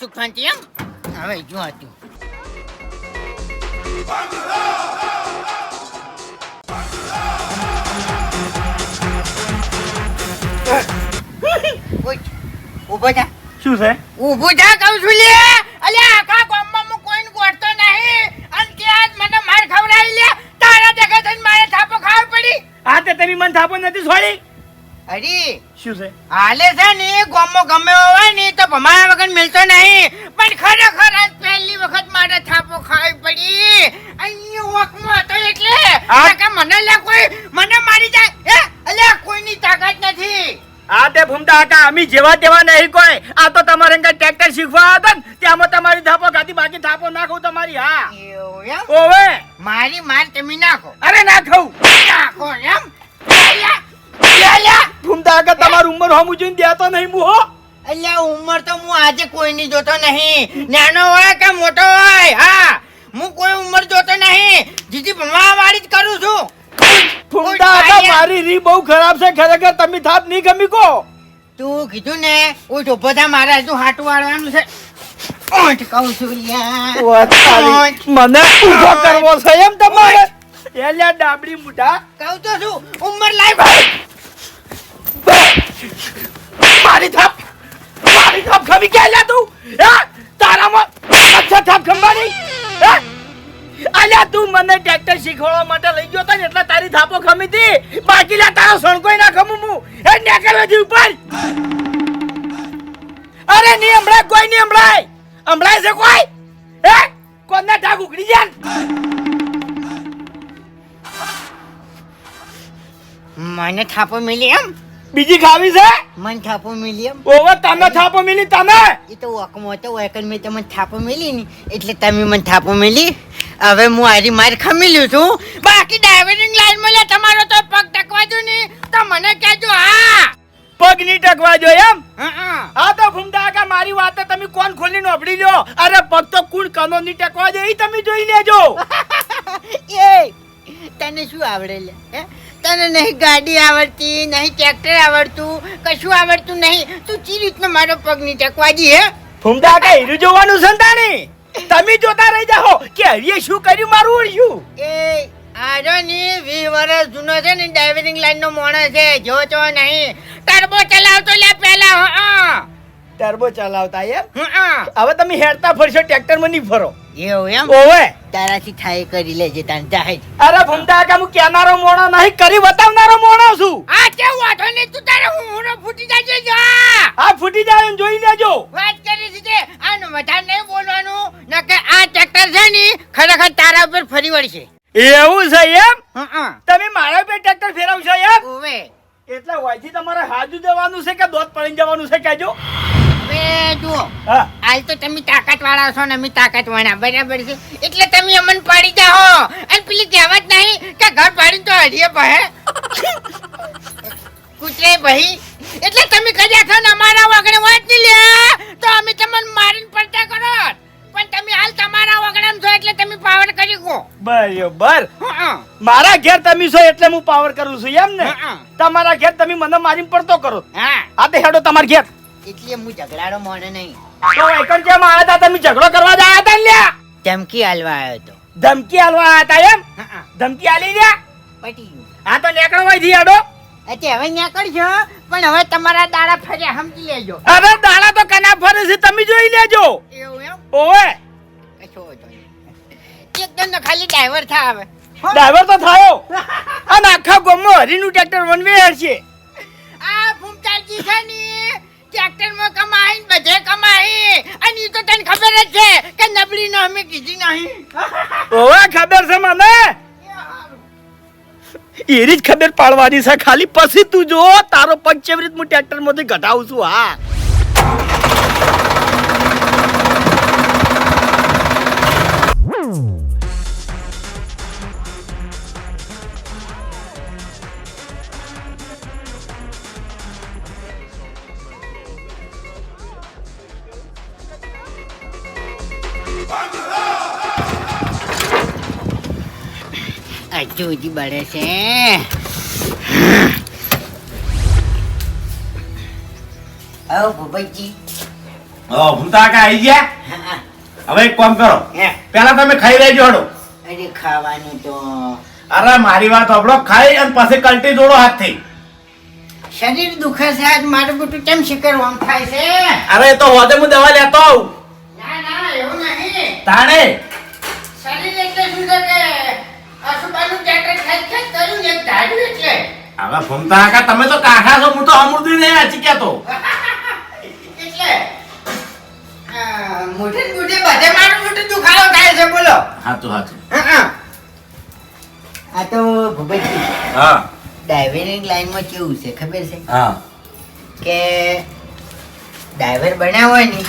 સુખ શાંતિ એમ? હવે જો હતું ઉઠ, ઊભો થા શું છે? ઊભું થા કહું છું લે. અલે આખા ગામમાં હું કોઈને ગોઠતો નહીં. અને ત્યાં જ મને માર ખવડાવી લે. તારા દેખા થઈને મારે થાપો ખાવી પડી. આ તે તમે મને થાપો નથી છોડી. અરે શું છે. હાલે છે ને ગોમો ગમે હોય ને તો ભમાયા વગર મિલતો નહીં. પણ ખરેખર આજ પહેલી વખત મારે થાપો ખાવી પડી. અહીંયા વખમાં હતો એટલે. નકર મને લે કોઈ મને મારી જાય. હે અલે કોઈની તાકાત નથી. આ તે ભૂમતા કાકા અમે જેવા તેવા નહીં કોઈ. આ તો તમારે કઈ ટ્રેક્ટર શીખવા હતા ને ત્યાંમાં તમારી થાપો ખાધી બાકી થાપો નાખું તમારી હા. ઓવે. મારી માર તમે નાખો. અરે ના ખાઉં નાખો એમ? અલ્યા, અલ્યા. ભૂમતા ઉંમર હોમું જોઈને દેતો નહીં હું હો. અલ્યા ઉંમર તો હું આજે કોઈની જોતો નહીં. નાનો હોય કે મોટો હોય હા. હું કોઈ ઉંમર જોતો નહીં. જીજી ભણવા વાળી જ કરું છું. ભૂમતા કાકા મારી રી બહુ ખરાબ છે ખરેખર તમે થાપ નહીં ગમી કો. તું કીધું ને ઊભો થા મારે હજુ હાટું વાળવાનું છે. કહું છું. ઉઠ. મને ઊભો કરવો છે એમ તમારે? એલ્યા ડાબડી મુઢા. કહું તો છું ઉંમર લાઈ મારી થાપ મારી થાપ ખમી કે એલા તું. હે તારામાં અચ્છા થાપ ખમવાની હે? અલ્યા તું મને ટ્રેક્ટર શીખવાડવા માટે લઈ ગયો તો ને એટલે તારી થાપો ખમી હતી. બાકી લા તારો સણકોય ના ખમું હું. હે નેકળવાથી ઉપર. અરે ની હમણાં કોઈ ની હમણાં હમણાં છે કોઈ? હે કોના ઢાક ઉકળી જાય મને થાપો મિલી એમ. બીજી ખાવી છે? મને થાપો મિલી એમ. ઓવે તમે થાપો મિલી તમે? એ તો વકમો તો વકન મેં તમને થાપો મિલી ને એટલે તમે મને થાપો મિલી. હવે હું આરી માર ખમી લ્યું છું. બાકી ડ્રાઇવિંગ લાઈનમાં લે તમારો તો પગ ટકવા દો ને તો મને કહેજો હા. પગની ટકવા જો એમ? હા, હા તો ભૂમતા કા મારી વાત તમે કોણ ખોલી નોભડી લ્યો? અરે પગ તો કુણ કનો ની ટકવા દે એ તમે જોઈ લેજો. એ તને શું આવડે લે હે? તને નહીં ગાડી આવડતી નહીં ટ્રેક્ટર આવડતું કશું આવડતું નહીં. તું ચી રીતનો મારો પગની ટકવાજી હે? ફૂમતા કે હીરું જોવાનું છે તાણી? તમે જોતા રહી જાઓ કે હરીએ શું કર્યું મારું ઓળખ્યું એ આજો ની વી વર્ષ જૂનો છે ને ડ્રાઇવિંગ લાઈન નો મોણસ છે જો તો નહીં. ટર્બો ચલાવતો લે પેલા હા ટર્બો ચલાવતા એમ? હા હવે તમે હેરતા ફરશો ટ્રેક્ટરમાં નહીં ફરો. એવું એમ? ઓવે. તારાથી થાય કરી લેજે તાન જાહેર અરે ભૂમતા કાકા હું કેનારો મોણો નહીં કરી બતાવનારો મોણો છું. આ કે વાઠો ને તું તારે હું હું ફૂટી જાય જા. આ ફૂટી જાય જોઈ લેજો. વાત કરી દીધી આનું વધારે નહીં બોલવાનું નકે આ ટ્રેક્ટર છે ને ખરેખર તારા ઉપર ફરી વળશે. એવું છે એમ? હા તમે મારા પર ટ્રેક્ટર ફેરવશો એમ? ઓવે. એટલે હોયથી તમારે હાજુ જવાનું છે કે દોત પડી જવાનું છે કહેજો. બે જુઓ હાલ તો તમે તાકાત વાળા છો ને અમે તાકાત વાળા બરાબર છે? એટલે તમે અમને પાડી જાઓ. અને પેલી કહેવત નહીં કે ઘર પાડીને તો હરીએ પહે. કૂતરે ભાઈ એટલે તમે કદાચ છો ને અમારા વગણે વાત લે. તો અમે તમને મારીને પડતા કરો. પણ તમે હાલ તમારા વગડામ છો એટલે તમે પાવર કરી કો બરોબર. મારા ઘેર તમે છો એટલે હું પાવર કરું છું એમ ને? તમારા ઘેર તમે મને મારીને પડતો કરો. હા. આ તે હેડો તમારા ઘેર. એટલે હું ઝઘડાડો મોને નહીં. તો એકણ કેમ આવ્યા હતા તમે ઝઘડો કરવા જ ને લ્યા? ધમકી આલવા આવ્યો હતો ધમકી આલવા આવ્યા હતા એમ? ધમકી આલી લ્યા? પટી આ તો નીકળો હોય હેડો. એટલે હવે નીકળજો પણ હવે તમારા દાડા ફરે સમજી લેજો. અરે દાડા તો કના ફરે છે તમે જોઈ લેજો. એવું એમ? ઓવે. કશો એકદમ તો ખાલી ડ્રાઈવર થા હવે. ડ્રાઈવર તો થાયો. અને આખા ગોમો હરીનું ટ્રેક્ટર વનવે હશે આ ભૂમતાજી છે ને ટ્રેક્ટરમાં કમાઈ, બધે કમાઈ. અને ઈ તો તને ખબર જ છે કે નબળી નો અમે કીધી નહીં. ઓવે, ખબર છે મને? એરી જ ખબર પાડવાની છે. ખાલી પછી તું જો, તારો પગ કેવી રીત હું ટ્રેક્ટરમાંથી ઘટાવું છું, હા. બળે છે. આવો ભૂપતજી ઓ કાકા આવી ગયા? હવે એક કામ કરો. પહેલા તમે ખાઈ લેજો હડો. અરે ખાવાનું તો. અરે મારી વાત સાંભળો. ખાઈ અને પછી કલટી જોડો હાથથી. શરીર દુખે છે આજ મારું બધું કેમ શિકર વામ થાય છે? અરે એ તો હોદે હું દવા લેતો આવું. ના ના એવું નહીં. તાણે? શરીર એટલે શું છે કે આસુબાનું ટ્રેક્ટર ખેંચ ખેંચ કર્યું ને એક ધાર્યું એટલે હવે ભૂમતા કાકા તમે તો કાકા છો હું તો અમૃતિ નહીં આચી કહેતો. એટલે મોઢે મોઢે બધે મારું મોઢું દુખાવો થાય છે બોલો. હાચું હાચું. આ તો ભૂપેશજી હા. ડ્રાઇવિંગ લાઈનમાં કેવું છે ખબર છે? હા. કે ડ્રાઈવર બન્યા હોય ને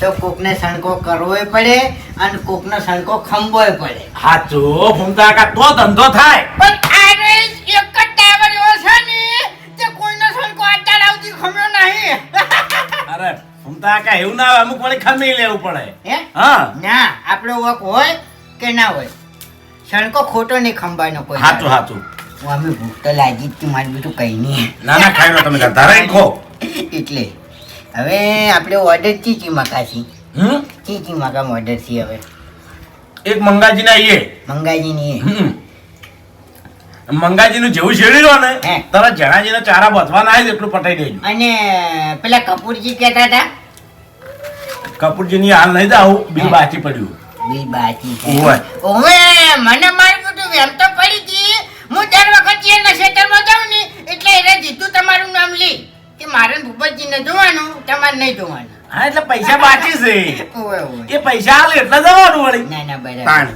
તો કોકને સણકો કરવોય પડે અને કોકનો સણકો ખંભોય પડે. હાચું ભૂમતા કાકા તો ધંધો થાય. પણ આને એક જ ડ્રાઈવર એવો છે ને તે કોઈનો સણકો અત્યાર આવતી ખમ્યો નહીં. અરે ભૂમતા કાકા એવું ના હોય અમુક વળી ખમી લેવું પડે. હે? હા. ના આપણો વક હોય કે ના હોય. સણકો ખોટો નહીં ખંભાનો કોઈ હાચું સાચું હાચું. હું અમે ભૂખ તો લાગી જ તી, મારે બીજું કઈ નહીં. ના ના ખાઈ તમે ધરાઈ ખો એટલે હવે આપણે ઓર્ડર ચીચી મકાશી હમ? ચીચી મકામ ઓર્ડર છે હવે. એક મંગાજી ના આવીએ મંગાજીની ની મંગાજી નું જેવું છેડી લો ને હે. જણાજી ના ચારા બચવાના આવે એટલું પટાઈ દેજો. અને પેલા કપૂરજી કહેતા હતા? કપૂરજીની હાલ નહીં તો આવું બિલ બાકી પડ્યું. બિલ બાકી ઓવે. મને મારું બધું એમ તો પડી હતી હું દર વખત એના માં જાઉં ને એટલે એને જીતું તમારું નામ લી. કે મારે ભૂપતજીને જોવાનું તમારે નહીં જોવાનું. હા એટલે પૈસા બાકી છે. એ પૈસા હાલ એટલે જવાનું વળી. ના ના બરાબર. તાણ.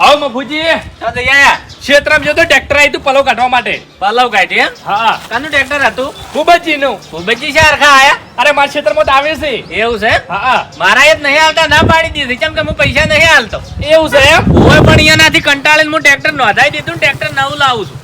આવો મફુજી. તો જઈ ક્ષેત્રમાં જતો ટ્રેક્ટર આવ્યું તું પલવ કાઢવા માટે. પલવ કાઢી હા. કાનું ટ્રેક્ટર હતું? ખૂબજી નું ખૂબજી છે હરખા આયા? અરે મારા ક્ષેત્રમાં તો આવે છે. એવું છે હા મારા એ જ નહીં આવતા ના પાડી દીધી. કેમ કે હું પૈસા નહીં હાલતો એવું છે એમ? ઓય પણ અહીંયાનાથી કંટાળીને હું ટ્રેક્ટર નોંધાઈ દીધું ટ્રેક્ટર નવું લાવું છું.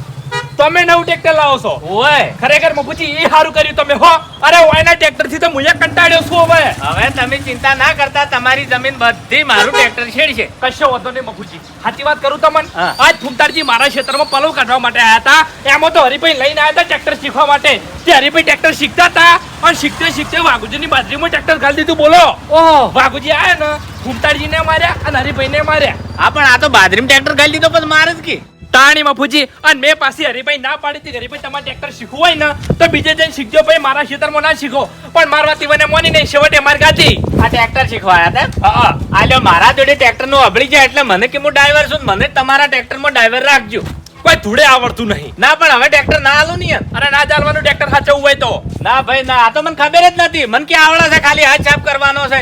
તમે નવું ટ્રેક્ટર લાવો છો? ઓય. ખરેખર મફુજી એ સારું કર્યું તમે હો? અરે ઓયના ટ્રેક્ટરથી તો મુજે કંટાળ્યો છું હવે. હવે તમે ચિંતા ના કરતા તમારી જમીન બધી મારું ટ્રેક્ટર છેડશે. કશો વાંધો નહીં મફુજી. સાચી વાત કરું તમને? આજ ફૂમતારજી મારા ક્ષેત્રમાં પલવ કાઢવા માટે આવ્યા હતા. એમાં તો હરિભાઈ લઈને આવ્યા હતા ટ્રેક્ટર શીખવા માટે. તે હરિભાઈ ટ્રેક્ટર શીખતા હતા અને શીખતે શીખતે વાઘુજી ની બાજરીમાં ટ્રેક્ટર ખાલી દીધું બોલો. ઓહો. વાઘુજી આયા ને ફૂમતારજીને માર્યા અને હરિભાઈને માર્યા. હા પણ આ તો બાજરીમાં ટ્રેક્ટર ખાલી દીધો પણ મારે જ કે? તાણી મફુજી અને મેં પાછી હરિભાઈ ના પાડી હતી. હરીભાઈ તમારે ટ્રેક્ટર શીખવું હોય ને તો બીજે જઈને શીખજો ભાઈ મારા ખેતરમાં ના શીખો. પણ મારવા તીવને મોની નહીં છેવટે માર ગાતી. આ ટ્રેક્ટર શીખવાયા હતા હા આ લ્યો મારા જોડે ટ્રેક્ટરનું અભળી જાય એટલે મને કે હું ડ્રાઈવર છું મને તમારા ટ્રેક્ટરમાં ડ્રાઈવર રાખજો. કોઈ ધૂળે આવડતું નહીં. ના પણ હવે ટ્રેક્ટર ના આલું નહીં અરે ના ચાલવાનું ટ્રેક્ટર સાચવવું હોય તો. ના ભાઈ ના આ તો મને ખબર જ નથી. મને કે આવડે છે? ખાલી હાથ છાપ કરવાનો છે.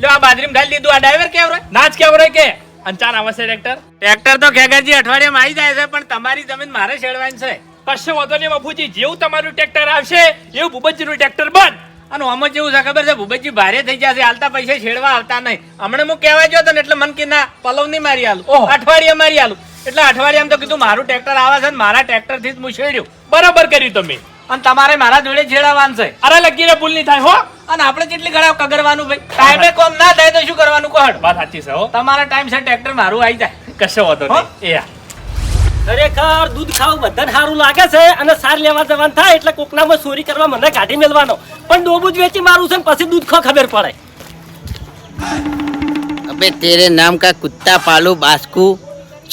લ્યો આ બાજરીમાં ઢાલી દીધું. આ ડ્રાઈવર કેવું રે ના જ કેવું કે. અંચાર આવશે ટ્રેક્ટર ટ્રેક્ટર તો ખેગરજી અઠવાડિયામાં આવી જાય છે પણ તમારી જમીન મારે છેડવાની છે. કશો વાંધો નહીં બાપુજી જેવું તમારું ટ્રેક્ટર આવશે એવું ભૂપતજીનું ટ્રેક્ટર બંધ. અને આમાં જેવું છે ખબર છે ભૂપતજી ભારે થઈ જશે હાલતા પૈસા છેડવા આવતા નહીં. હમણાં હું કહેવા ગયો હતો ને એટલે મન કે ના પલવ નહીં મારી આલું ઓહો. અઠવાડિયે મારી આલું એટલે અઠવાડિયામાં તો કીધું મારું ટ્રેક્ટર આવે છે ને મારા ટ્રેક્ટરથી જ હું છેડ્યું. બરાબર કર્યું તમે. અને તમારે મારા જોડે છેડવાનું છે. અરે લગીને ભૂલ નહીં થાય હો. અને આપણે કેટલી ઘડા કગરવાનું ભાઈ? ટાઈમે કોમ ના થાય તો શું કરવાનું કોહડ વાત સાચી છે હો. તમારા ટાઈમ છે ટ્રેક્ટર મારું આવી જાય. કશો વાંધો નહીં. એ. ખરેખર દૂધ ખાવું બધાને સારું લાગે છે અને સાર લેવા જવાનું થાય એટલે કોકનામાં ચોરી કરવા મને કાઢી મેળવાનો. પણ ડોબું જ વેચી મારું છે ને પછી દૂધ ખો ખબર પડે. અબે તેરે નામ કા કુત્તા પાલુ બાસ્કુ?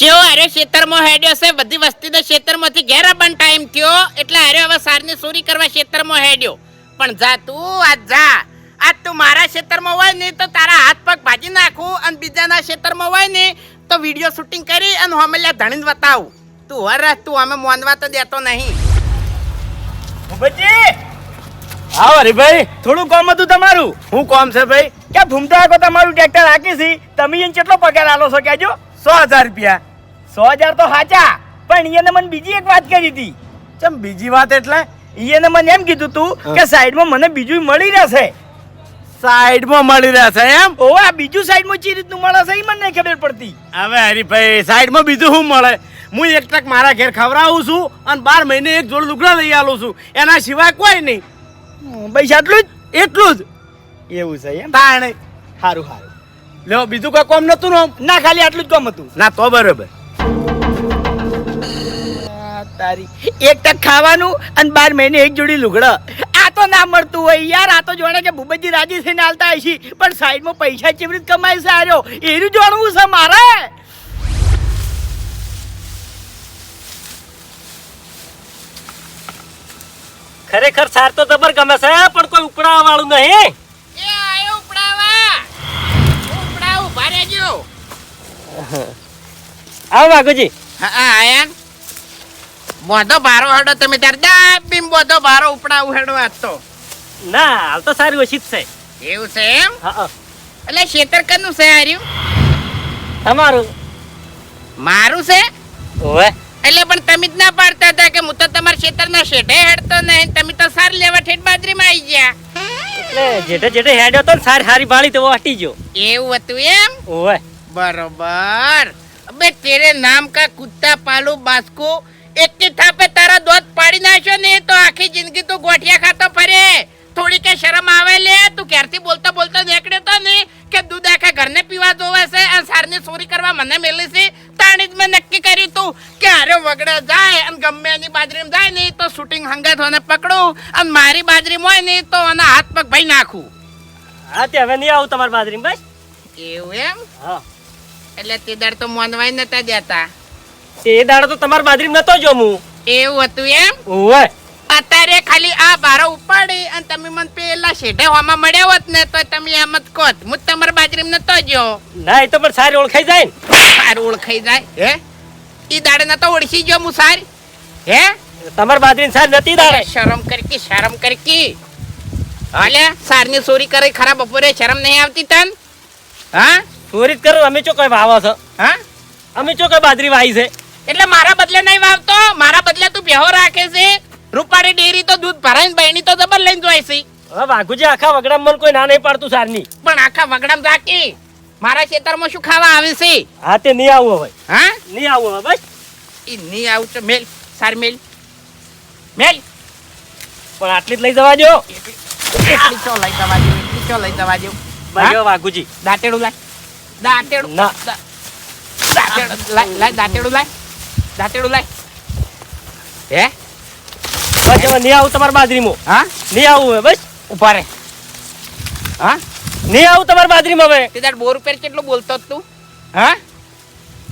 જેવો આર્યો ખેતરમાં હેડ્યો છે, બધી વસ્તી તો ખેતરમાંથી ઘેર પણ ટાઈમ થયો, એટલે આર્યો હવે સારની ચોરી કરવા ખેતરમાં હેડ્યો. પણ જા તું આજ જા. આજ તું મારા ખેતરમાં હોય ને તો તારા હાથ પગ ભાજી નાખું અને બીજાના ખેતરમાં હોય ને તો વીડિયો શૂટિંગ કરી અને હમલ્યા ધણીને બતાવું. તું હર તું અમે મોનવા તો દેતો નહીં. ભૂપતજી આવો ભાઈ, થોડું કામ હતું તમારું. હું કોમ છે ભાઈ? કે ભૂમતા આખો તમારું ટ્રેક્ટર હાકી છે? તમે એને કેટલો પગાર આલો છો, કહેજો. સો હજાર રૂપિયા. સો હજાર તો સાચા પણ એને મને બીજી એક વાત કરી હતી. ચમ બીજી વાત એટલે? એને મને એમ કીધું તું કે સાઈડમાં મને બીજું મળી રહેશે. સાઈડમાં મળી રહેશે એમ? ઓ આ બીજું સાઈડમાં ચી રીતનું મળે છે એ મને નહીં ખબર પડતી. હવે હરીભાઈ સાઈડમાં બીજું શું મળે? હું એક ટક મારા ઘેર ખવડાવું છું અને બાર મહિને એક જોડ લુગડા લઈ આવું છું. એના સિવાય કોઈ નહીં. બસ આટલું જ? એટલું જ. એવું છે એમ? તાણે. સારું સારું લ્યો બીજું કોઈ કોમ નતું ને ના ખાલી આટલું જ કોમ હતું. ના તો બરોબર. તારી એક ટક ખાવાનું અને બાર મહિને એક જોડી લુગડા. આ તો ના મળતું હોય યાર આ તો જોણે કે ભૂપતજી રાજી થઈને હાલતા હશી પણ સાઈડમાં પૈસા કેવી કમાઈ કમાય છે આર્યો? એનું જાણવું છે મારે. ખરેખર સાર તો તમારે ગમે છે પણ કોઈ ઉપડાવા વાળું નહીં એ આયો ઉપડાવા ઉપડા ઊભા રહેજો આવો બાગુજી. હા આયા બોધો ભારો હડો તમે તાર દાબીમ બોધો ભારો ઉપડાવું હેડો આજ તો. ના હાલ તો સારી ઓછી જ છે. એવું છે એમ? હા. એટલે શેતર કનું છે હાર્યું? તમારું. મારું છે? ઓવે એટલે પણ તમે જ ના પાડતા હતા કે હું તો તમારા ખેતરના શેઠે હેડતો નહીં. તમે તો સાર લેવા ઠેઠ બાજરીમાં આવી ગયા. એટલે જેઠે જેઠે હેડ્યો તો સારી હારી ભાળી તો હટી ગયો. એવું હતું એમ? ઓવે બરોબર. અબે તેરે નામ કા કુત્તા પાલુ બાસ્કુ? એક की થાપે તારા દોત પાડી નાખ્યો ને તો આખી જિંદગી તું ગોઠિયા ખાતો ફરે. થોડી કે શરમ આવે લે તું ક્યારથી બોલતા બોલતા નીકળ્યો તો ને કે દૂધ આખા ઘરને પીવા જોવે છે અને સારની ચોરી કરવા મને મેલી છે તાણી જ મેં નક્કી કર્યું તું. કે હારે વગડે જાય અને ગમે એની બાજરીમાં જાય નહીં તો શૂટિંગ હંગાત હોને પકડું અને મારી બાજરીમાં હોય નહીં તો આના હાથ પગ ભાઈ નાખું. હા તે હવે નહીં આવું તમારી બાજરી બસ. એવું એમ? હા. એટલે તે દાડ તો મોનવાય નતા દેતા તે એ દાડો તો તમાર બાદરી નતો જો હું એવું હતું એમ? ઓય અત્યારે ખાલી આ બારો ઉપાડી અને તમે મને પેલા શેઢે હોમાં મળ્યા હોત ને તો તમે એમ જ કોત હું તમારા બાજરી નતો જો ના એ તો પણ સારી ઓળખાઈ જાય ને. સારું ઓળખાઈ જાય હે? ઈ દાડે નતો ઓળખી ગયો હું સારી હે? તમાર બાજરી સાર નથી દાડે. શરમ કરકી શરમ કરકી. હાલે સારની ચોરી કરે ખરાબ બપોરે શરમ નહીં આવતી તન? હા? ચોરી જ કરો અમે ચો કઈ વાવો છો? હા? અમે ચો કઈ બાજરી વાઈ છે? એટલે મારા બદલે નહીં વાવતો મારા બદલે તું બેહો રાખે છે. રૂપાળી ડેરી તો દૂધ ભરાઈને બહેની તો જબર લઈને જોઈ છે. હવે વાઘુજી આખા વગડામ મન કોઈ ના નહીં પાડતું સારની. પણ આખા વગડામ રાખી. મારા ખેતરમાં શું ખાવા આવે છે? હા તે નહીં આવું હવે. હા? નહીં આવું હવે બસ. ઈ નહીં આવું તો મેલ સાર મેલ. મેલ. પણ આટલી જ લઈ જવા દો એટલી ચો લઈ જવા દો એટલી ચો લઈ જવા દો ભાગ્યો વાઘુજી. દાંતેડું લાય. દાંતેડું. ના. દાંતેડું. લાય લાય દાંતેડું લાય. દાંતેડું લાય. હે? બસ હવે નહીં આવું તમારી બાજરીમાં. હા? નહીં આવું બસ. ઊભા રે. હા? નહીં આવું તમારી બાજરીમાં હવે. તે તાર બોર ઉપર કેટલું બોલતો તું? હા?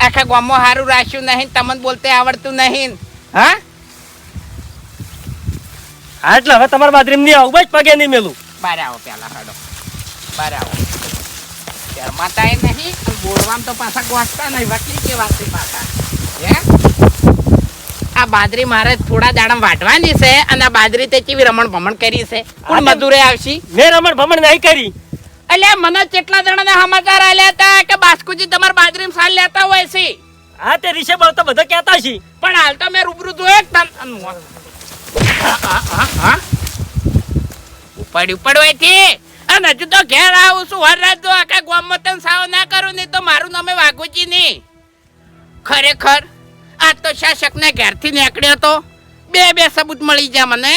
આખા ગામમાં હારું રાખ્યું નહીં તમને બોલતે આવડતું નહીં. હા? હા એટલે હવે તમારી બાજરીમાં નહીં આવું બસ પગે નહીં મેલું. બારે આવો પેલા હાડો. બારે આવો. એ નહીં અને બોલવામાં તો પાછા ગોઠતા નહીં વકીલ કે વાત પાછા. હે? આ બાજરી મારે થોડા દાડા વાટવાની છે અને આ બાજરી તે કેવી રમણ ભમણ કરી છે? કોણ મધુરે આવશી? મેં રમણ ભમણ નહીં કરી. એટલે મને કેટલા જણાના સમાચાર આલ્યા હતા કે બાસ્કુજી તમારા બાજરીમાં સાલ લેતા હોય છે? હા તે રીશે બળ તો બધા કહેતા છે પણ હાલ તો મેં રૂબરૂ જોયો તન. ઉપાડ ઉપાડ હોય છે અને હજુ તો ઘેર આવું છું. હર રાત જો આખા ગામમાં તને સાવ ના કરું નહીં તો મારું નામે વાઘુજી નહીં. ખરેખર આ તો શાસક ને ઘેરથી નીકળ્યો તો બે બે સબૂત મળી જા મને.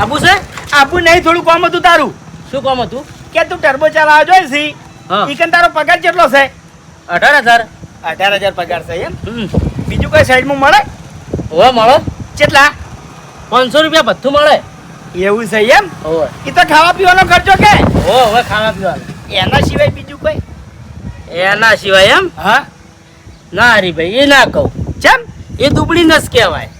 આબુ છે? આબુ નહીં થોડું કામ હતું તારું. શું કામ હતું? કે તું ટર્બો ચલાવવા જોઈ છી હા. ઈકન તારો પગાર કેટલો છે? અઢાર હજાર. અઢાર હજાર પગાર છે એમ? બીજું કોઈ સાઈડમાં મળે? હવે મળો. કેટલા? પાંચસો રૂપિયા બધું મળે. એવું છે એમ? એ તો ખાવા પીવાનો ખર્ચો કે? ઓ હવે ખાવા પીવાનો. એના સિવાય બીજું કોઈ? એના સિવાય એમ? હા. ના હરીભાઈ એ ના કહું. ચમ? એ દુબળી નસ કહેવાય.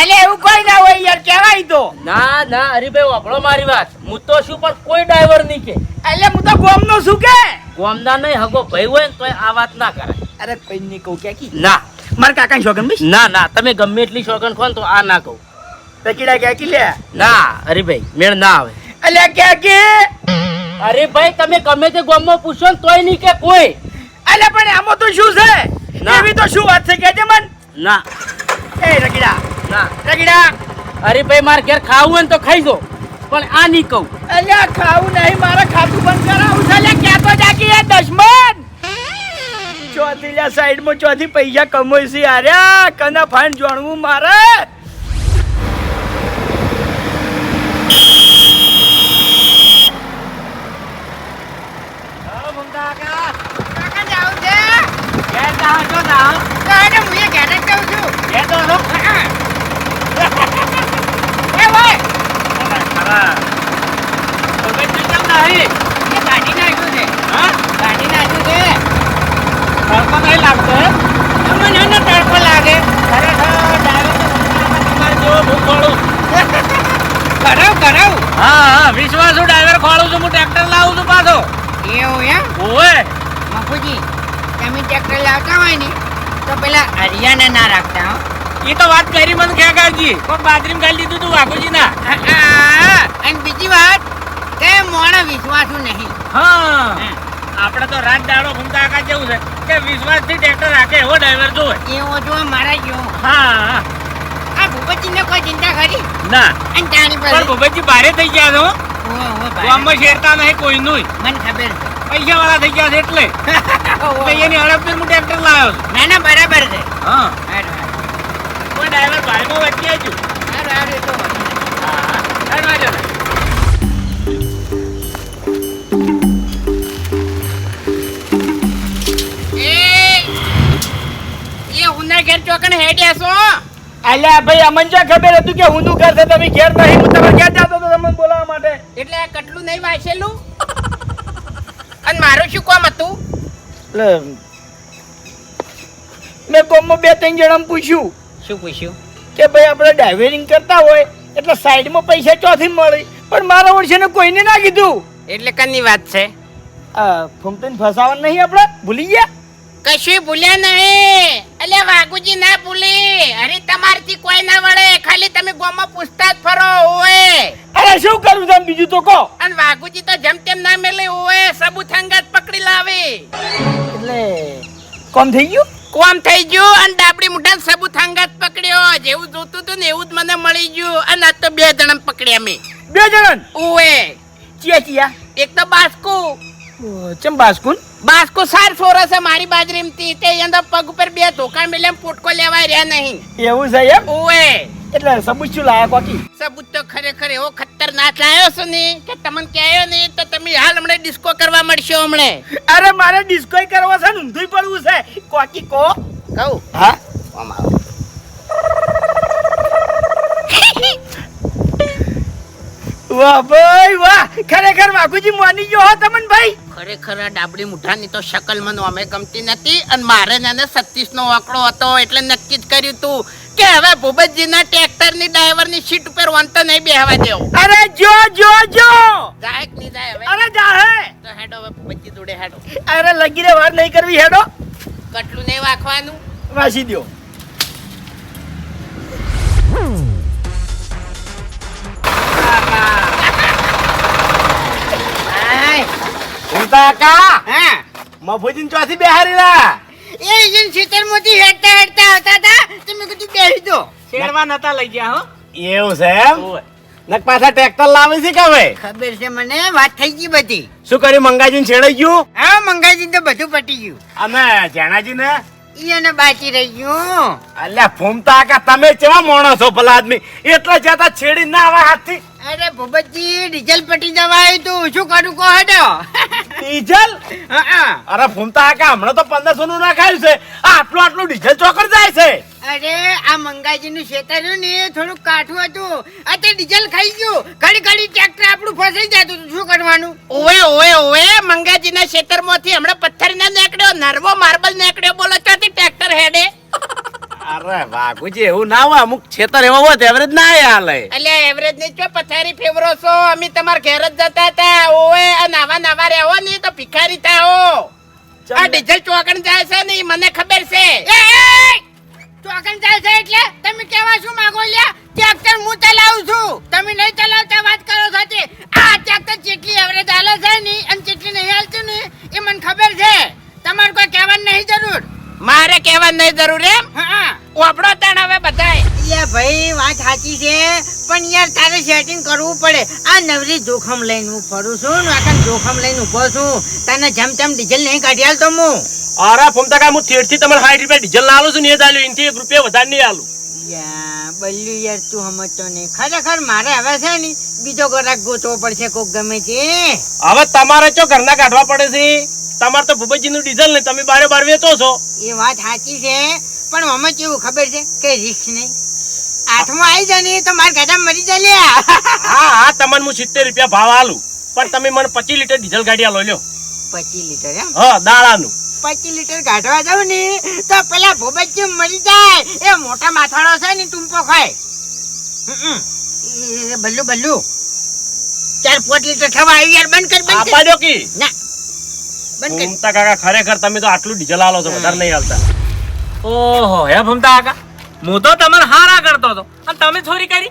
એટલે એવું કોઈ ના હોય યાર કહેવાય તો. ના ના હરીભાઈ વાપરો મારી વાત. હું તો શું પણ કોઈ ડ્રાઈવર નહીં કે. એટલે હું તો ગોમનો શું કે? ગોમદા નહીં હગો ભાઈ હોય ને તોય આ વાત ના કરે અરે કોઈ નહીં કહું કે કી ના. મારા કાકા શોગન ભાઈ? ના ના તમે ગમે એટલી શોગન ખો તો આ ના કહું. તકીડા કે કી લે? ના હરીભાઈ મેળ ના આવે. અલ્યા કે કે? અરે ભાઈ તમે ગમે તે ગામમાં પૂછો ને તોય નહીં કે કોઈ. અલ્યા પણ આમાં તો શું છે? ના. એવી તો શું વાત છે કે છે મન? ના. એ રગીડા. ના. રગીડા. અરે ભાઈ મારે ઘેર ખાવું હોય ને તો ખાઈ દો પણ આ નહીં કહું. અલ્યા ખાવું નહીં મારે ખાતું બંધ કરાવું છે. અલ્યા ક્યાં તો જાકી એ દશમન? ચોથી લ્યા સાઈડમાં ચોથી પૈસા કમોય છે અરે કના ફાન જાણવું મારે કાકા જાવું છે ઘેર જાઓ છો જાઓ તો હેડો હું એ ઘેર જ જાઉં છું એ તો હા. એ ભાઈ ભગતજી કેમ નહીં એ કાઢી નાખ્યું છે હા કાઢી નાખ્યું છે તડકો નહીં લાગતો હે મને એનો તડકો લાગે ખરેખર ડાયરેક્ટ જેવો ભૂખ ખોળું કરાવ કરાવ હા હા વિશ્વાસુ ડ્રાઈવર ખોળું છું હું ટ્રેક્ટર લાવું છું પાછો એવું એમ ઓવે મફુજી તમે ટ્રેક્ટર લાવતા હોય ને તો પેલા હરિયાને ના રાખતા હો. એ તો વાત કરી મને ક્યાં કાઢી પણ બાદરીમ ગાલી દીધું તું વાઘુજી ના અને બીજી વાત કે મોણા વિશ્વાસુ નહીં. હા. આપણે તો રાત દાડો ઘૂમતા આકા જેવું છે કે વિશ્વાસથી ટ્રેક્ટર રાખે એવો ડ્રાઈવર જોવે. એવો જો મારા જેવો. હા. આ ભૂપતજી ને કોઈ ચિંતા ખરી? ના. અને પણ પર ભૂપતજી ભારે થઈ ગયા છો ગામમાં શેરતા નહીં કોઈનું મને ખબર પૈસા વાળા થઈ ગયા છે એટલે. એની હડપ હું ટ્રેક્ટર લાવ્યો છું. ના ના બરાબર છે. હા. કોઈ ડ્રાઈવર ભાઈમાં વચ્ચે એ તો હા હા. વાંધો ઘેર ચોકણ હેડ્યા છો અલ્યા ભાઈ અમને જો ખબર હતું કે હું કરશે તમે ઘેર નહીં હું તમે ક્યાં જાતો તો તમને બોલાવવા માટે? એટલે કટલું નહીં વાંચેલું? અને મારું શું કામ હતું? એટલે મેં કોમમાં બે ત્રણ જણાને પૂછ્યું શું પૂછ્યું? કે ભાઈ આપણે ડ્રાઇવરિંગ કરતા હોય એટલે સાઈડમાં પૈસા ચોથી મળે. પણ મારા ઓળશે કોઈને ના કીધું. એટલે કની વાત છે. ફૂમતીને ફસાવાનું નહીં આપણે? ભૂલી ગયા? કશું ભૂલ્યા નહીં. અલ્યા વાઘુજી ના ભૂલી. અરે તમારથી કોઈ ના વળે. ખાલી તમે ગોમાં પૂછતા જ ફરો ઓએ. અરે શું કરું તમે બીજું તો કહો. અને વાઘુજી તો જેમ તેમ ના મેલે ઓએ. સબૂત અંગત પકડી લાવે. એટલે કોમ થઈ ગયું? કોમ થઈ ગયું અને ડાબડી મુઠા સબૂત અંગત પકડ્યો. જેવું જોતું હતું ને એવું જ મને મળી ગયું. અને આ તો બે જણા પકડ્યા મેં. બે જણા ઓએ. ચિયા ચિયા. એક તો બાસ્કુ ચમ બાસ્કુન? બાસ્કુ સાર છે મારી બાજરીમથી તે. અંદર પગ ઉપર બે ધોકા મેલે પોટકો લેવાય રહ્યા નહીં. એવું છે એમ? ઓએ એટલે સબૂત શું લાયા કોકી? સબૂત તો ખરેખર એવો ખતરનાક લાયો છો ને કે તમને કહેયો ને તો તમે હાલ હમણાં ડિસ્કો કરવા મળશો હમણે. અરે મારે ડિસ્કો કરવો છે ને ઊંધું પડવું છે. કોકી કો કહું? હા? વાહ ભાઈ વાહ. ખરેખર વાઘુજી માની ગયો હો તમન ભાઈ. ખરેખર આ ડાબડી મુઠાની તો શકલ મને અમે ગમતી નથી અને મારે ને સત્તીસ નો આંકડો હતો એટલે નક્કી જ કર્યું તું કે હવે ભૂપતજીના ટ્રેક્ટરની ડ્રાઈવરની સીટ ઉપર વંતો નહીં બેહવા દેવ. અરે જો જો જો. જાય નહીં જાય હવે. અરે જા હે તો હેડો હવે ભૂપતજી જોડે હેડો. અરે લગી રે વાર નહીં કરવી હેડો. કટલું નહીં વાખવાનું. વાસી દ્યો. કાકા. હા? મફુજીન ચોથી બેહારીલા. એ ઇજન સીતરમાંથી હેડતા હેડતા આવતા હતા કીધું બેસી દો. શેરવા નતા લઈ ગયા હો. એવું છે એમ? નક પાછા ટ્રેક્ટર લાવે છે કે હવે? ખબર છે મને વાત થઈ ગઈ બધી. શું કર્યું મંગાજીને છેડાઈ ગયું? હા મંગાજી તો બધું પટી ગયું. અને જેણાજીને ઈ એને બાકી રહી ગયું. અલ્યા ફૂમતા કા તમે કેવા મોણો છો ભલા આદમી? એટલે જતા છેડી ના આવે હાથથી. અરે ભૂપતજી ડીઝલ પટી જવાય તું. શું કરું કહો હેડો. ડીઝલ. અરે ફૂમતા કા હમણાં તો પંદરસો નું નાખાયું છે. આ આટલું આટલું ડીઝલ ચોકર જાય છે. અરે આ મંગાજી નું રહ્યું ને થોડું થોડુંક કાઠું હતું. અત્યારે ડીઝલ ખાઈ ગયું. ઘડી ઘડી ટ્રેક્ટર આપણું ફસાઈ જતું શું કરવાનું? ઓએ ઓએ ઓએ મંગાજી ના ક્ષેત્રમાંથી હમણાં પથ્થર ના નીકળ્યો નરવો માર્બલ નીકળ્યો. બોલો ત્યાંથી ટ્રેક્ટર હેડે? અરે વાઘુજી એવું ના હોય અમુક છેતર એવા હોય એવરેજ ના હાલે. એટલે એવરેજની ચો પથારી ફેવરો છો? અમે તમારા ઘેર જ જતા હતા. ઓએ આ નાવા નાવા રહેવો ને તો ભિખારી થાઓ. આ ડીઝલ ચોકણ જાય છે ને મને ખબર છે. ચોકણ જાય છે એટલે તમે કેવા શું માંગો લ્યા? ટ્રેક્ટર હું ચલાવું છું. તમે નહીં ચલાવતા વાત કરો સાચી તે. આ ટ્રેક્ટર જેટલી એવરેજ હાલે છે ને અને જેટલી નહીં હાલતું ને એ મને ખબર છે. તમારે કોઈ કહેવાની નહીં જરૂર. મારે કહેવા નહીં જરૂર એમ. હા. ઓપડો તણ હવે બધાય. યા ભાઈ વાત સાચી છે. પણ યાર તારે સેટિંગ કરવું પડે. આ નવરી જોખમ લઈને હું ફરું છું ને આખા જોખમ લઈને ઊભો છું. તને જેમ તેમ ડીઝલ નહીં કાઢી તો હું. અરે ફોમતા કા હું થેડથી તમારે સાઠ રૂપિયા ડીઝલ ના આલું છું ને એ જ આલ્યું એનથી એક રૂપિયા વધારે નહીં આલું. યા બલ્લુ યાર તું સમજતો નહીં. ખરેખર મારે હવે છે ને બીજો ગ્રાહક ગોતવો પડશે કોક ગમે છે હવે તમારે ચો ઘરના કાઢવા પડે છે? તમારે તો ભૂપતજીનું ડીઝલ નહીં તમે બારે બાર વેચો છો. એ વાત સાચી છે પણ અમે કેવું ખબર છે? કે રિસ્ક નહીં. હાથમાં આવી જાય ને તો મારા ગાડા મરી જાય હા હા તમને હું સિત્તેર રૂપિયા ભાવ આલું પણ તમે મને પચીસ લીટર ડીઝલ ગાડી આલો લ્યો. પચીસ લીટર એમ? હા દાડાનું. પચીસ લીટર કાઢવા જાવ ને તો પેલા ભોબચ્ચી મરી જાય. એ મોટા માથાળો છે ને ટૂંપો ખાય. બલ્લુ બલ્લુ. ચાર પાંચ લીટર થવા આવી યાર બંધ કર બંધ કર. ના. ભૂમતા કાકા ખરેખર તમે તો આટલું ડીઝલ આલો છો વધારે નહીં આવતા ઓહો હે ભૂમતા કાકા? હું તો તમને હારા કરતો હતો. અને તમે ચોરી કરી?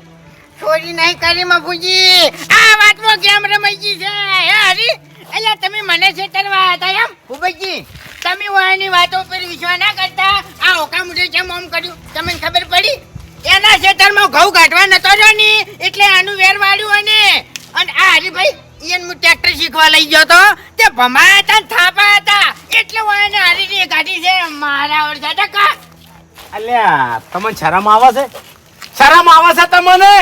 ચોરી નહીં કરી મફુજી. આ વાતમાં કેમ રમાઈ છે? હે હરી એટલે તમે મને છેતરવા હતા એમ? ભૂપતજી તમે વાયની વાતો પર વિશ્વાસ ના કરતા? આ ઓકા મુજે કેમ આમ કર્યું? તમને ખબર પડી? એના ખેતરમાં ઘઉં કાઢવા નતો રહ્યો ની એટલે આનું વેર વાળ્યું અને અને આ હરીભાઈ ઈયન હું ટ્રેક્ટર શીખવા લઈ ગયો તો તે ભમાયા હતા થાપા હતા. એટલે વાયને હરીની ગાડી છે મારા ઓળખા ટકા અલ્યા તમને શરમ આવે છે? શરમ આવે છે તમને?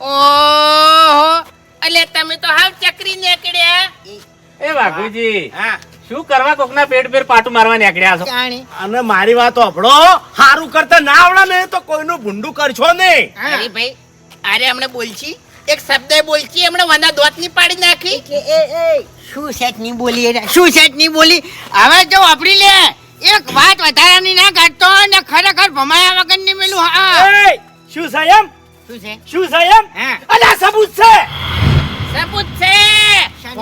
ઓહો એટલે તમે તો હાવ ચકરી નીકળ્યા. એ વાઘુજી હા શું કરવા કોકના પેટ પેર પાટું મારવા નીકળ્યા છો? અને મારી વાત આપડો સારું કરતા ના આવડે ને તો કોઈનું ભૂંડું કરશો નહીં. ભાઈ અરે હમણાં બોલછી એક શબ્દ બોલતી હમણે વના દોતની પાડી નાખી? કે એ એ શું સેટની બોલી એને? શું સેટની બોલી? હવે જો વાપરી લે. એક વાત વધારાની ના કાઢતો ને ખરેખર ભમાયા વગરની મેલું હા શું છે એમ? શું છે? શું છે એમ? હા. સબૂત છે. સબૂત છે.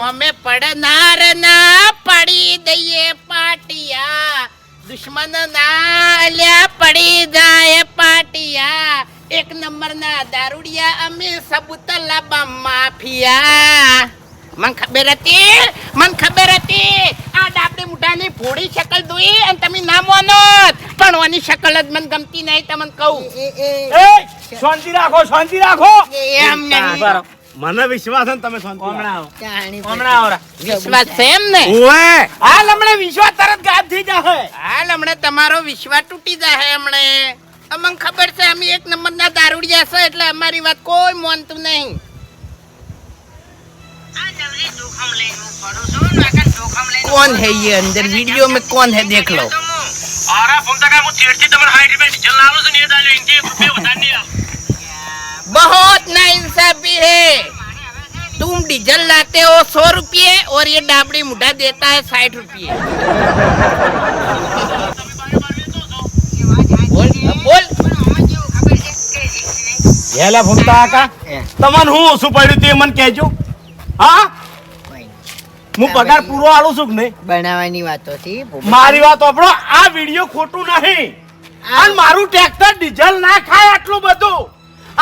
અમે પડનાર ના પાડી દઈએ પાટિયા. દુશ્મન ના અલ્યા પડી જાય પાટિયા. એક નંબર ના દારૂડિયા અમે સબૂત લાબા માફિયા. મન ખબર હતી મન ખબર હતી. આ ડાબડી મુઠાની ભોળી શકલ જોઈ અને તમે ના માનો પણ ઓની શકલ જ મને ગમતી નહીં તમને કહું. એ શાંતિ રાખો શાંતિ રાખો. એમ નહીં. મને વિશ્વાસ છે તમે શાંતિ હમણાં હમણાં આવરા વિશ્વાસ છે એમ ને ઓવે હાલ હમણાં વિશ્વાસ તરત ગાયબ થઈ જાહે હાલ હમણાં તમારો વિશ્વાસ તૂટી જાહે હમણે. અમને ખબર છે અમે એક નંબરના દારૂડિયા છે એટલે અમારી વાત કોઈ માનતું નહીં कौन है ये अंदर वीडियो में कौन है देख लो આરા ભૂમતા કાકા હું તેરથી તમને હાઈટ રૂપિયા ડીઝલ આલો છું ને એ દાડે ઇન્ચી એક રૂપિયા વધારે નહીં આલો. बहुत ना इंसाफी है तुम डीजल लाते हो सौ रुपये और ये डाबड़ी मुढ़ा देता है साठ रुपये હેલા ભૂમતા કાકા તમને હું ઓછું પડ્યું તે મને કહેજો. હા? હું પગાર પૂરો આલું છું કે નહીં? બનાવવાની વાતો થી મારી વાત આપણો આ વિડિયો ખોટું નહીં. અને મારું ટ્રેક્ટર ડીઝલ ના ખાય આટલું બધું.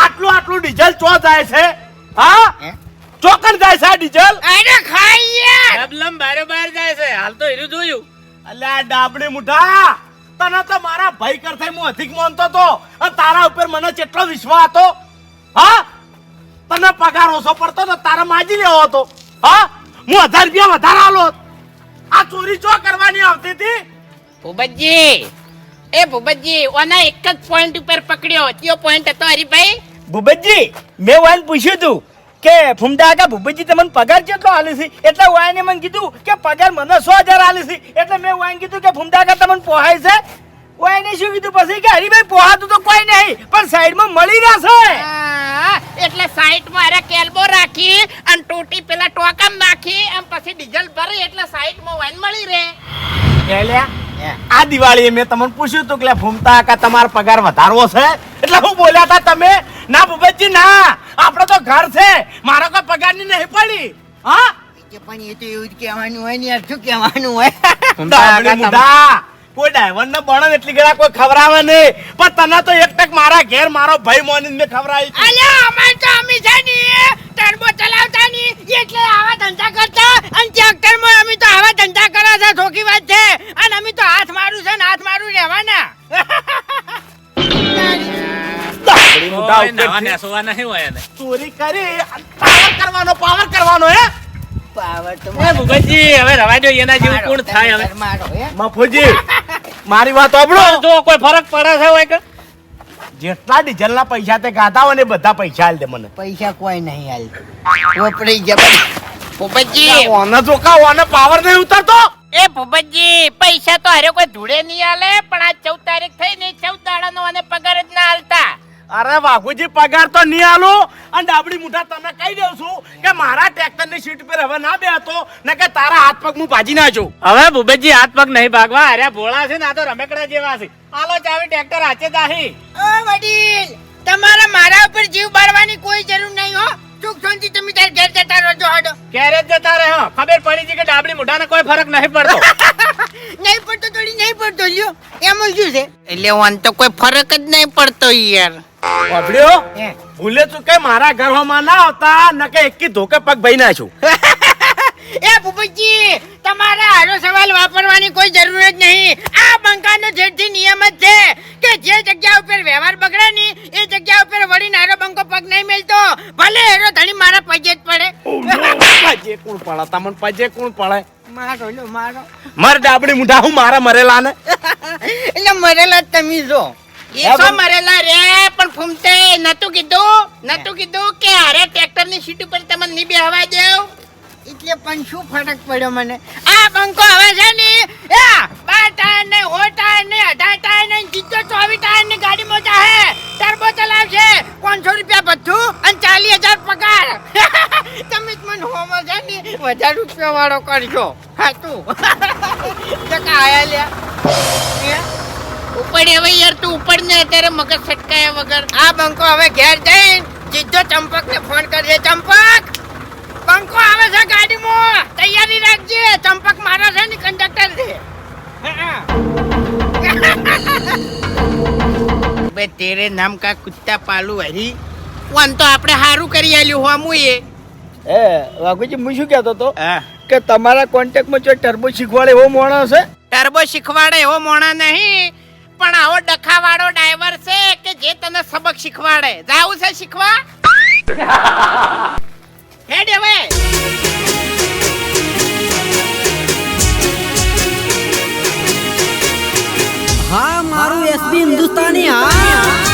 આટલું આટલું ડીઝલ ચો જાય છે? હા? ચોકન જાય છે આ ડીઝલ અરે ખાઈએ. ડબલમ બારે બાર જાય છે. હાલ તો હીરું જોયું. અલ્યા ડાબડી મુઠા. તને તો મારા ભાઈ કરતા હું અધિક માનતો તો અને તારા ઉપર મને કેટલો વિશ્વાસ હતો હા તને પગાર ઓછો પડતો તો તારા માજી લેવો હતો. હા હું હજાર રૂપિયા વધારે આલો આ ચોરી ચો કરવાની આવતી હતી? ભૂપતજી એ ભૂપતજી ઓના એક જ પોઈન્ટ ઉપર પકડ્યો. કયો પોઈન્ટ હતો હરીભાઈ? ભૂપતજી મેં વાન પૂછ્યું તું કે ફૂમતા કાકા ભૂપતજી તમને પગાર કેટલો આલે છે? એટલે વાયને મને કીધું કે પગાર મને સો હજાર આલે છે. એટલે મેં વાયને કીધું કે ફૂમતા કાકા તમને પોહાય છે? વાયને શું કીધું પછી કે હરીભાઈ પોહાતું તો કોઈ નહીં પણ સાઈડમાં મળી રહેશે છે. એટલે સાઈડમાં અરે કેલ્બો રાખી અને ટોટી પેલા ટોકમ નાખી અને પછી ડીઝલ ભરી એટલે સાઈડમાં વાઈન મળી રહે. આ દિવાળીએ મેં તમને પૂછ્યું હતું કે ફૂમતા કા તમારો પગાર વધારવો છે? એટલે હું બોલ્યા હતા તમે ના ભૂપતજી ના આપણો તો ઘર છે. મારો કોઈ પગારની નહીં પડી. હા? કે પણ એ તો એવું જ કહેવાનું હોય ને યાર શું કહેવાનું હોય? કોઈ ડ્રાઈવર ને બણન એટલી ગળા કોઈ ખવરાવે નહીં. પણ તને તો એક ટક મારા ઘેર મારો ભાઈ મોની ને ખવડાવી હતી. અલ્યા અમાર તો અમે છે ને ટર્બો ચલાવતા ની એટલે આવા ધંધા કરતા. અને ટ્રેક્ટરમાં અમે તો આવા ધંધા કરે છે ઠોકી વાત છે. અને અમે તો હાથ મારું છે ને હાથ મારું રહેવાના. દાબડી મુઢા ઓય, નાવા નહીં હોય એને. ચોરી કરી પાવર કરવાનો પાવર કરવાનો હે? પાવર તો એ ભૂપતજી હવે રવા દો એના જેવું કોણ થાય હવે? મફુજી મારી વાત સાંભળો. જો કોઈ ફરક પડે છે હોય કે? જેટલા ડીઝલ ના પૈસા તે ગાતા હોય ને બધા પૈસા આલ દે મને. પૈસા કોઈ નહીં હાલ વપરાઈ જબર ભૂપતજી! ઓને પાવર નહીં ઉતરતો. એ ભૂપતજી પૈસા તો હારે કોઈ ધૂળે નહીં આલે પણ આ ચૌદ તારીખ થઈ ને ચૌદ દાડાનો અને પગાર જ ના આલતા. અરે વાઘુજી પગાર તો નહીં આલું. અને ડાબડી મુઠા તમને કહી દઉં છું કે મારા ટ્રેક્ટરની સીટ પર હવે ના બેહતો ને કે તારા હાથ પગ હું ભાજી નાખું હવે ભૂપેશજી હાથ પગ નહીં ભાગવા. અરે ભોળા છે ને આ તો રમેકડા જેવા છે. આલો ચાવી ટ્રેક્ટર હાચે દાહી. ઓ વડીલ તમારે મારા ઉપર જીવ બાળવાની કોઈ જરૂર નહીં હો. સુખ શાંતિ તમે તાર ઘેર જતા રહેજો હાડો. ઘેર જ જતા રહે હો. ખબર પડી છે કે ડાબડી મોઢાને કોઈ ફરક નહીં પડતો. નહીં પડતો થોડી નહીં પડતો લ્યો. એમ શું છે. એટલે વાન તો કોઈ ફરક જ નહીં પડતો યાર. વાપડ્યો ભૂલે તું કે મારા ઘરમાં ના આવતા ન કે એકી ધોકે પગ ભાઈ નાખું એ ભૂપતજી તમારે આરો સવાલ વાપરવાની કોઈ જરૂર જ નહીં. આ બંકાનો જેથી નિયમ જ છે કે જે જગ્યા ઉપર વ્યવહાર બગડે ની એ જગ્યા ઉપર વળીને આરો બંકો પગ નહીં મળતો ભલે એરો ધણી મારા પગે જ પડે. પજે કોણ પડે? તમને પજે કોણ પડે? મારો લો મારો. મર ડાબડી મુઢા હું મારા મરેલા ને એટલે મરેલા તમે જો એ સો મરેલા રે? પણ ફૂમતે નતું કીધું? નતું કીધું કે હારે ટ્રેક્ટરની સીટ ઉપર તમે ની બેહવા દેવ? એટલે પણ શું ફરક પડ્યો મને? આ બંકો હવે છે ને એ બાર ટાયર ને હો ટાયર ને અઢાર ટાયર ને જીતો ચોવીસ ટાયરની ગાડી મોટા હે. ટર્બો ચલાવશે પાંચસો રૂપિયા બધું અને ચાલીસ હજાર પગાર. તમે જ મને હોમો છે ને હજાર રૂપિયા વાળો કરજો. હા તું. ટકા આયા લ્યા. હે? ઉપર હવે યાર તું ઉપર ને અત્યારે મગજ છટકાયા વગર. આ બંકો હવે ઘેર જઈને જીજો ચંપક ને ફોન કરજે ચંપક! બંકો આવે છે ગાડીમાં. તૈયારી રાખજે. ચંપક મારો છે ને કંડક્ટર છે. બે તેરે નામ કા કુત્તા પાલુ હરી. વન તો આપણે હારું કરી આલ્યું હોમું એ એ વાઘુજી હું શું કહેતો હતો? હા. કે તમારા કોન્ટેક્ટમાં જો ટર્બો શીખવાડે એવો માણસ છે ટર્બો શીખવાડે એવો મોણા નહીં. પણ આવો ડખાવાળો ડ્રાઈવર છે કે જે તને સબક શીખવાડે? જાવું છે શીખવા? હેડ હવે. હા, મારું એસબી હિન્દુસ્તાની, હા.